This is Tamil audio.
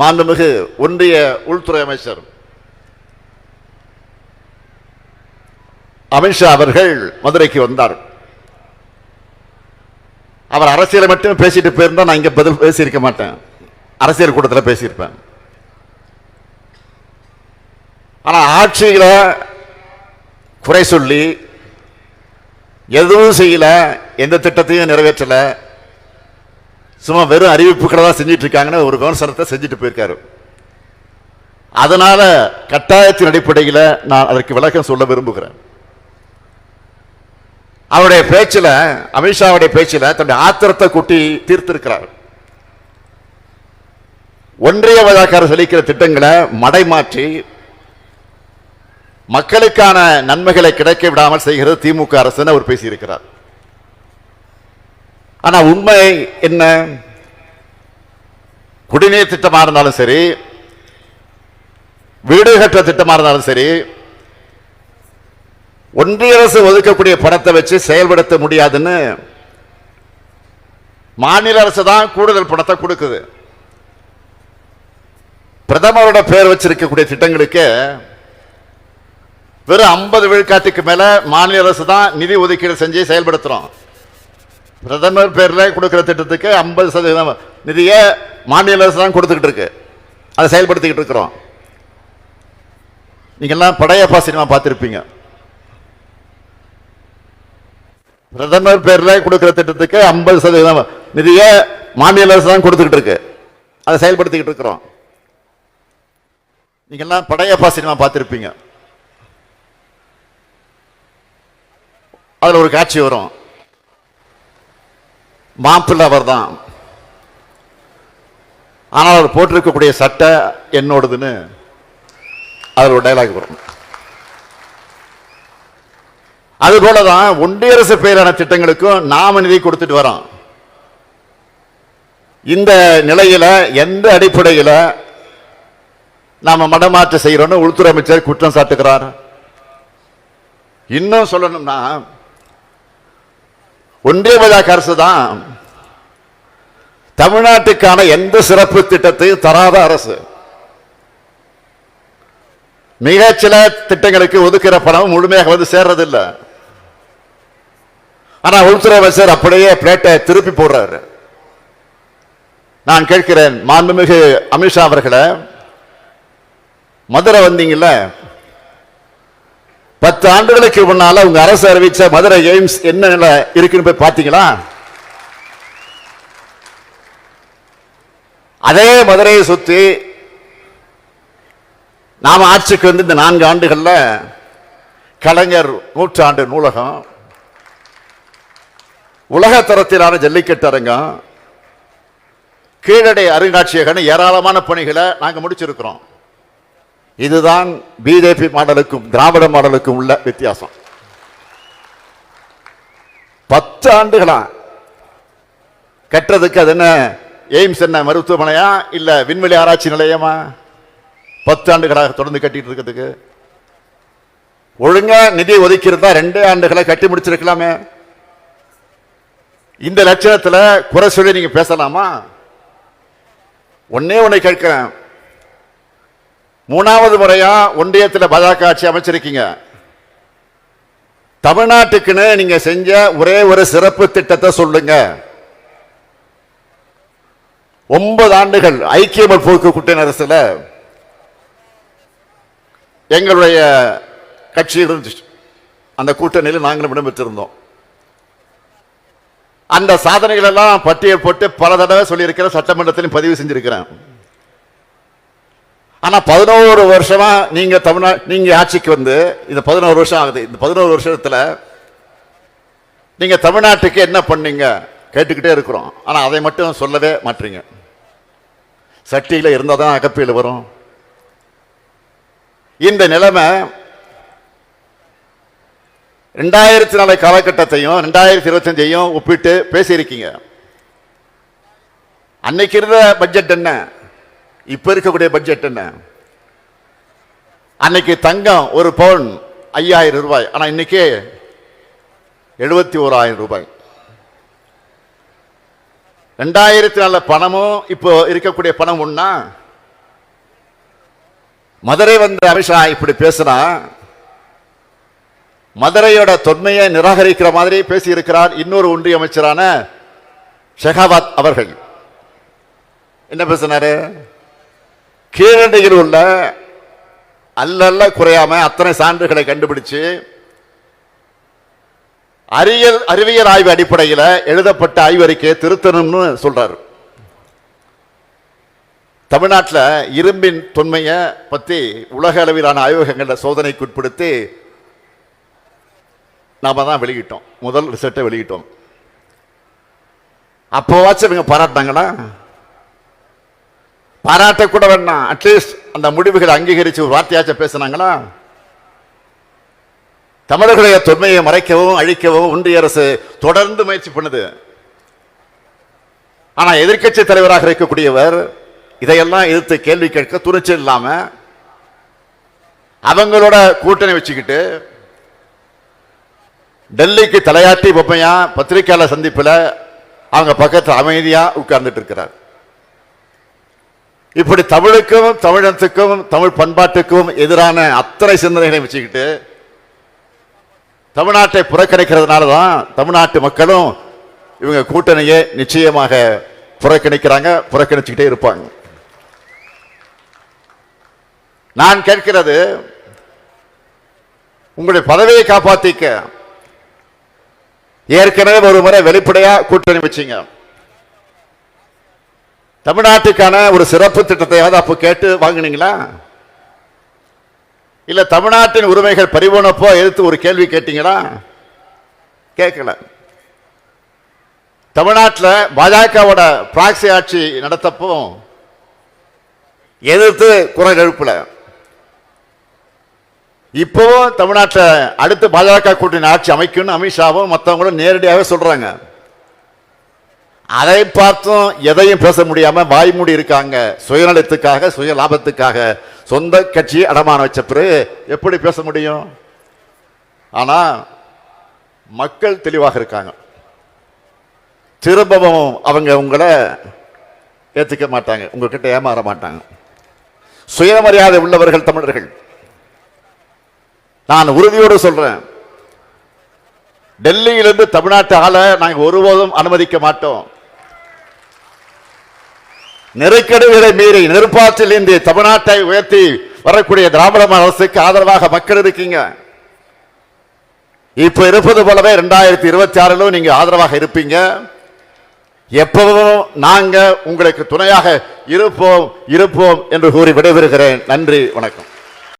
மாண்புமிகு ஒன்றிய உள்துறை அமைச்சர் அமித்ஷா அவர்கள் மதுரைக்கு வந்தார். அவர் அரசியலை மட்டும் பேசிட்டு போயிருந்தா நான் இங்க பதில் பேசியிருக்க மாட்டேன். அரசியல் கூட்டத்தில் பேசியிருப்பேன். ஆனா ஆட்சியில் குறை சொல்லி எதுவும் செய்யல எந்த திட்டத்தையும் நிறைவேற்றல. சும்மா வெறும் அறிவிப்புகளை தான் செஞ்சிட்டு இருக்காங்கன்னு ஒரு விமர்சனத்தை செஞ்சுட்டு போயிருக்காரு. அதனால கட்டாயத்தின் அடிப்படையில் நான் அதற்கு விளக்கம் சொல்ல விரும்புகிறேன். அவருடைய பேச்சில் அமித்ஷாவுடைய பேச்சில் தன்னுடைய ஆத்திரத்தை கூட்டி தீர்த்திருக்கிறார். ஒன்றிய வழக்காரர் செழிக்கிற திட்டங்களை மடைமாற்றி மக்களுக்கான நன்மைகளை கிடைக்க விடாமல் செய்கிறது திமுக அரசுன்னு அவர் பேசியிருக்கிறார். ஆனா உண்மை என்ன? குடிநீர் திட்டமா இருந்தாலும் சரி வீடு கட்டுற திட்டமா இருந்தாலும் சரி ஒன்றிய அரசு ஒதுக்கக்கூடிய பணத்தை வச்சு செயல்படுத்த முடியாதுன்னு மாநில அரசு தான் கூடுதல் பணத்தை கொடுக்குது. பிரதமரோட பேர் வச்சிருக்கக்கூடிய திட்டங்களுக்கு வெறும் ஐம்பது விழுக்காட்டுக்கு மேல மாநில அரசு தான் நிதி ஒதுக்கீடு செஞ்சு செயல்படுத்துறோம். பிரதமர் பேரில் கொடுக்குற திட்டத்துக்கு ஐம்பது சதவீதம் நிதியை மாநில அரசு தான் கொடுத்துக்கிட்டு இருக்கு. அதை செயல்படுத்திக்கிட்டு இருக்கிறோம். நீங்கள்லாம் படையப்பா சினிமா பார்த்துருப்பீங்க. பிரதமர் பேரில் கொடுக்குற திட்டத்துக்கு ஐம்பது சதவீதம் நிதியை மாநில அரசு தான் கொடுத்துக்கிட்டு இருக்கு. அதை செயல்படுத்திக்கிட்டு இருக்கிறோம். நீங்கள்லாம் படையப்பா சினிமா பார்த்துருப்பீங்க. அதில் ஒரு காட்சி வரும். மாப்பிள்ளை அவர் தான் ஆனால் அவர் போட்டிருக்கக்கூடிய சட்டை என்னோடதுன்னு அதில் ஒரு டைலாக் வரும். அதுபோல தான் ஒன்றிய அரசு பெயரான திட்டங்களுக்கும் நாம நிதி கொடுத்துட்டு வரோம். இந்த நிலையில எந்த அடிப்படையில் நாம மடமாற்ற செய்கிறோன்னு உள்துறை அமைச்சர் குற்றம் சாட்டுகிறார். இன்னும் சொல்லணும்னா ஒன்றிய பாஜக அரசு தான் தமிழ்நாட்டுக்கான எந்த சிறப்பு திட்டத்தையும் தராத அரசு. மிகச்சில திட்டங்களுக்கு ஒதுக்கிற பணம் முழுமையாக வந்து சேர்றதில்லை. ஆனா உள்துறை அமைச்சர் அப்படியே பிளேட்டை திருப்பி போடுறாரு. நான் கேட்கிறேன் மாண்புமிகு அமித்ஷா அவர்களை மதுரை வந்தீங்கல்ல? பத்து ஆண்டுகளுக்கு முன்னால உங்க அரசு அறிவிச்ச மதுரை எய்ம்ஸ் என்ன நிலை இருக்குன்னு போய் பாத்தீங்களா அதே மதுரையை சுத்தி நாம ஆட்சிக்கு வந்து இந்த நான்கு ஆண்டுகள்ல கலைஞர் நூற்றாண்டு நூலகம் உலக தரத்திலான ஜல்லிக்கட்டு அரங்கம் கீழடை அருங்காட்சியகன்னு ஏராளமான பணிகளை நாங்கள் முடிச்சிருக்கிறோம். இதுதான் பிஜேபி மாடலுக்கும் திராவிட மாடலுக்கும் உள்ள வித்தியாசம். பத்து ஆண்டுகளா கட்டுறதுக்கு அது என்ன? எய்ம்ஸ் என்ன மருத்துவமனையா? இல்லை விண்வெளி ஆராய்ச்சி நிலையமா? பத்து ஆண்டுகளாக தொடர்ந்து கட்டிட்டு இருக்கிறதுக்கு. ஒழுங்கா நிதி ஒதுக்கியிருந்தா ரெண்டு ரெண்டே ஆண்டுகளை கட்டி முடிச்சிருக்கலாமே. இந்த லட்சணத்தில் குறை சொல்லி நீங்க பேசலாமா? ஒன்னே ஒன்னை கேட்கிறேன். மூணாவது முறையா ஒன்றியத்தில் பாஜக ஆட்சி அமைச்சிருக்கீங்க. தமிழ்நாட்டுக்குன்னு நீங்க செஞ்ச ஒரே ஒரு சிறப்பு திட்டத்தை சொல்லுங்க. ஒன்பது ஆண்டுகள் ஐக்கிய முற்போக்கு கூட்டணி அரசுல எங்களுடைய கட்சி இருந்துச்சு. அந்த கூட்டணியில் நாங்களும் இடம்பெற்றிருந்தோம். அந்த சாதனைகள் எல்லாம் பட்டியல் போட்டு பல தடவை சொல்லியிருக்கிற சட்டமன்றத்திலும் பதிவு செஞ்சிருக்கிறேன். ஆனால் பதினோரு வருஷமாக நீங்கள் தமிழ்நாடு நீங்கள் ஆட்சிக்கு வந்து இந்த பதினோரு வருஷம் ஆகுது. இந்த பதினோரு வருஷத்தில் நீங்கள் தமிழ்நாட்டுக்கு என்ன பண்ணீங்க? கேட்டுக்கிட்டே இருக்கிறோம். ஆனால் அதை மட்டும் சொல்லவே மாட்டீங்க. சட்டியில் இருந்தால் தான் அகப்பியில் வரும். இந்த நிலைமை ரெண்டாயிரத்தி நாலு காலகட்டத்தையும் ரெண்டாயிரத்தி இருபத்தஞ்சையும் ஒப்பிட்டு பேசியிருக்கீங்க. அன்னைக்கு இருந்த பட்ஜெட் என்ன? இப்ப இருக்கக்கூடிய பட்ஜெட் என்ன? அன்னைக்கு தங்கம் ஒரு பவுன் ஐயாயிரம் ரூபாய். ஆனா இன்னைக்கு எழுபத்தி ஓராயிரம் ரூபாய். ரெண்டாயிரத்தி நாலு பணமும் இப்போ இருக்கக்கூடிய பணம் ஒண்ணா? மதுரை வந்த அமித்ஷா இப்படி பேசுனா மதுரையோட தொன்மையை நிராகரிக்கிற மாதிரி பேசியிருக்கிறார் இன்னொரு ஒன்றிய அமைச்சரான ஷெகாவத் அவர்கள். என்ன பேசினாரு? கீழடியில் உள்ள அல்லல்ல குறையாம அத்தனை சான்றுகளை கண்டுபிடிச்சு அறிவியல் அறிவியல் ஆய்வு அடிப்படையில் எழுதப்பட்ட ஆய்வறிக்கையை திருத்தணும்னு சொல்றாரு. தமிழ்நாட்டில் இரும்பின் தொன்மையை பற்றி உலக அளவிலான ஆய்வகங்களில் சோதனைக்கு உட்படுத்தி நாம் தான் வெளியிட்டோம். முதல் ரிசல்ட்டை வெளியிட்டோம். அப்போவாச்சும் இவங்க பாராட்டினாங்கன்னா பாராட்ட கூட வேண்டாம் அட்லீஸ்ட் அந்த முடிவுகளை அங்கீகரிச்சு ஒரு வார்த்தையாச்சும் பேசுனாங்களா? தமிழர்களுடைய தொன்மையை மறைக்கவும் அழிக்கவும் ஒன்றிய அரசு தொடர்ந்து முயற்சி பண்ணுது. ஆனா எதிர்க்கட்சி தலைவராக இருக்கக்கூடியவர் இதையெல்லாம் எதிர்த்து கேள்வி கேட்க துணிச்சல் இல்லாம அவங்களோட கூட்டணி வச்சுக்கிட்டு டெல்லிக்கு தலையாட்டி பொம்மையா பத்திரிகையாளர் சந்திப்பில் அவங்க பக்கத்தில் அமைதியாக உட்கார்ந்துட்டு இருக்கிறார். இப்படி தமிழுக்கும் தமிழத்துக்கும் தமிழ் பண்பாட்டுக்கும் எதிரான அத்தனை சிந்தனைகளை வச்சுக்கிட்டு தமிழ்நாட்டை புறக்கணிக்கிறதுனால தான் தமிழ்நாட்டு மக்களும் இவங்க கூட்டணியை நிச்சயமாக புறக்கணிக்கிறாங்க புறக்கணிச்சுக்கிட்டே இருப்பாங்க. நான் கேட்கிறது உங்களுடைய பதவியை காப்பாத்திக்க ஏற்கனவே ஒரு முறை வெளிப்படையா கூட்டணி வச்சீங்க. தமிழ்நாட்டுக்கான ஒரு சிறப்பு திட்டத்தையாவது அப்போ கேட்டு வாங்கினீங்களா? இல்லை தமிழ்நாட்டின் உரிமைகள் பறிபோனப்போ எதிர்த்து ஒரு கேள்வி கேட்டீங்களா? கேட்கல. தமிழ்நாட்டில் பாஜகவோட பிராக்சி ஆட்சி நடத்தப்போ எதிர்த்து குரல் எழுப்பல. இப்போவும் தமிழ்நாட்டில் அடுத்து பாஜக கூட்டணி ஆட்சி அமைக்கும்னு அமித்ஷாவும் மற்றவங்களும் நேரடியாகவே சொல்கிறாங்க அதை பார்த்தும் எதையும் பேச முடியாம வாய்மூடி இருக்காங்க. சுயநலத்துக்காக சுய லாபத்துக்காக சொந்த கட்சி அடமானம் வச்ச பிறகு எப்படி பேச முடியும்? ஆனா மக்கள் தெளிவாக இருக்காங்க. திரும்பவும் அவங்க உங்களை ஏற்றுக்க மாட்டாங்க. உங்ககிட்ட ஏமாற மாட்டாங்க. சுயமரியாதை உள்ளவர்கள் தமிழர்கள். நான் உறுதியோடு சொல்றேன். டெல்லியிலிருந்து தமிழ்நாட்டு ஆளை நாங்கள் ஒருபோதும் அனுமதிக்க மாட்டோம். நெருக்கடிகளை மீறி நெருப்பாற்றில் இன்றி தமிழ்நாட்டை உயர்த்தி வரக்கூடிய திராவிட அரசுக்கு ஆதரவாக மக்கள் இருக்கீங்க. இப்ப இருப்பது போலவே ரெண்டாயிரத்தி இருபத்தி ஆறிலும் நீங்க ஆதரவாக இருப்பீங்க. எப்பவும் நாங்கள் உங்களுக்கு துணையாக இருப்போம் இருப்போம் என்று கூறி விடைபெறுகிறேன். நன்றி வணக்கம்.